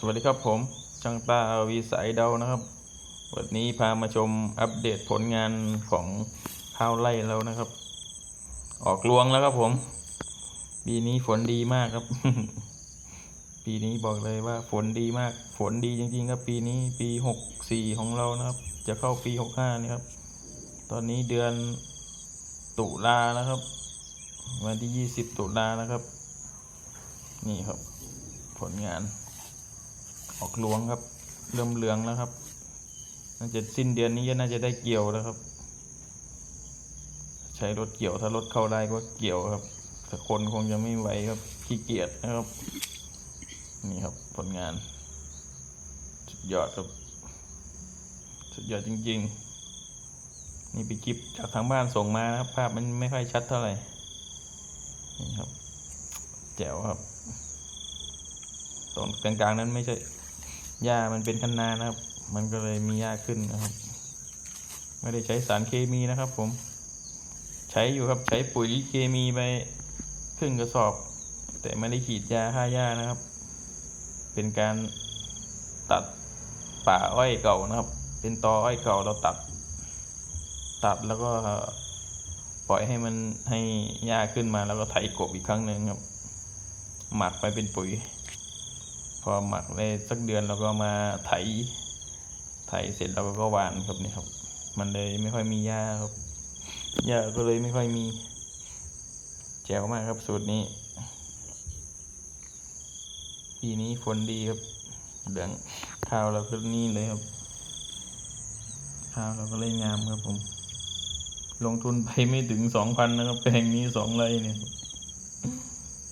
สวัสดีครับผมช่างตาวีสายเดานะครับ วันนี้พามาชมอัปเดตผลงานของข้าวไร่แล้วนะครับ ออกรวงแล้วครับผม ปีนี้ฝนดีมากครับ ปีนี้บอกเลยว่าฝนดีมาก ฝนดีจริงๆครับ ปีนี้ปีหกสี่ของเรานะครับ จะเข้าปีหกห้านี่ครับ ตอนนี้เดือนตุลานะครับ วันที่ยี่สิบตุลานะครับ นี่ครับ ผลงาน ออกหลวงครับ เริ่มเหลืองแล้วครับ น่าจะสิ้นเดือนนี้ก็น่าจะได้เกี่ยวแล้วครับ ใช้รถเกี่ยวถ้ารถเข้าได้ก็เกี่ยวครับแต่คนคงจะไม่ไหวครับขี้เกียจนะครับ นี่ครับผลงานสุดยอดครับสุดยอดจริง ๆ นี่เป็นคลิปจากทางบ้านส่งมานะครับ ภาพมันไม่ค่อยชัดเท่าไหร่นี่ครับ แจ๋วครับตรงกลางๆนั้นไม่ใช่ หญ้ามันเป็นคันนานะครับ มันก็เลยมีหญ้าขึ้นนะครับ ไม่ได้ใช้สารเคมีนะครับ ผม ใช้อยู่ครับใช้ปุ๋ยเคมีไปครึ่งกระสอบ แต่ไม่ได้ฉีดยาฆ่าหญ้านะครับ เป็นการตัดป่าอ้อยเก่านะครับ เป็นตออ้อยเก่าเราตัด ตัดแล้วก็ปล่อยให้มันให้หญ้าขึ้นมาแล้วก็ไถกบอีกครั้งหนึ่งครับ หมักไปเป็นปุ๋ย พอหมักได้สักเดือนเราก็มาไถ ไถเสร็จเราก็หวานครับนี่ครับ มันเลยไม่ค่อยมีหญ้าครับหญ้าก็เลยไม่ค่อยมีแจ๋วมากครับสูตรนี้ ปีนี้ฝนดีครับเหลืองข้าวเราก็นี่เลยครับ ข้าวเราก็เลยงามครับผม ลงทุนไปไม่ถึงสองพันนะครับแปลงนี้สองไร่เนี่ยครับ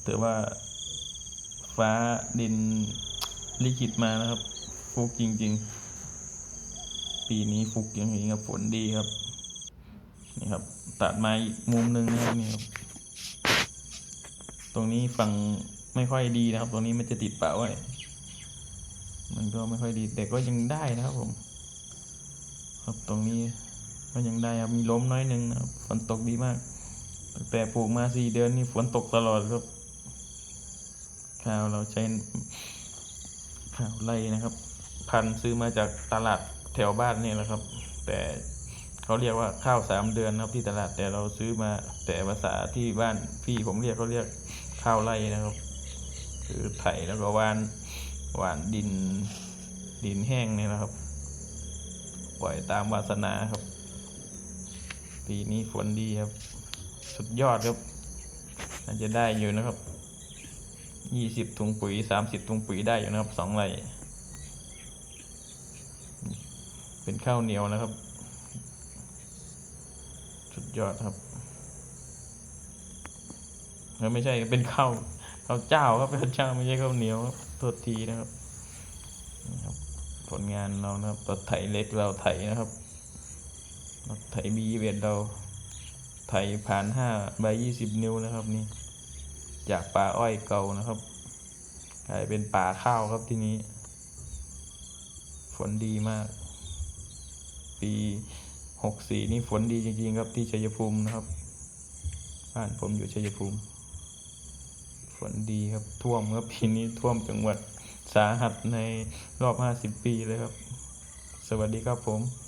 แต่ว่า ฟ้าดินลิขิตมานะครับ ฟุกจริง ๆ ปีนี้ฟุกอย่างนี้ครับฝนดีครับ นี่ครับ ตัดมาอีกมุมหนึ่งนะครับนี่ครับ ตรงนี้ฝั่งไม่ค่อยดีนะครับ ตรงนี้มันจะติดป่าไว้ มันก็ไม่ค่อยดี แต่ก็ยังได้นะครับผม ครับตรงนี้ก็ยังได้ครับมีล้มน้อยหนึ่งนะครับฝนตกดีมาก แต่ปลูกมาสี่เดือนนี่ฝนตกตลอดครับ ข้าวเราใช้ข้าวไร่นะครับ พันซื้อมาจากตลาดแถวบ้านนี่แหละครับ แต่เขาเรียกว่าข้าวสามเดือนนะครับที่ตลาดแต่เราซื้อมาแต่ภาษาที่บ้านพี่ผมเรียกเขาเรียกข้าวไร่นะครับคือไถแล้วก็หวานหวานดินดินแห้งนี่ยนะครับ ปล่อยตามวาสนาครับ ปีนี้ฝนดีครับ สุดยอดครับน่าจะได้อยู่นะครับ ยี่สิบถุงปุ๋ยสามสิบถุงปุ๋ยได้อยู่นะครับสองไร่เป็นข้าวเหนียวนะครับ สุดยอดครับไม่ใช่เป็นข้าวข้าวเจ้าครับข้าวเจ้าไม่ใช่ข้าวเหนียวครับโทษทีนะครับผลงานเรานะครับรถไถเล็กเราไถนะครับรถไถบีเวดเราไถผ่านห้าใบยี่สิบนิ้วนะครับนี่ จากป่าอ้อยเก่านะครับกลายเป็นป่าข้าวครับที่นี้ ฝนดีมาก ปีหกสี่นี่ฝนดีจริงๆครับที่ชัยภูมินะครับบ้านผมอยู่ชัยภูมิ ฝนดีครับท่วมครับปีนี้ท่วมจังหวัดสาหัสในรอบห้าสิบปีเลยครับ สวัสดีครับผม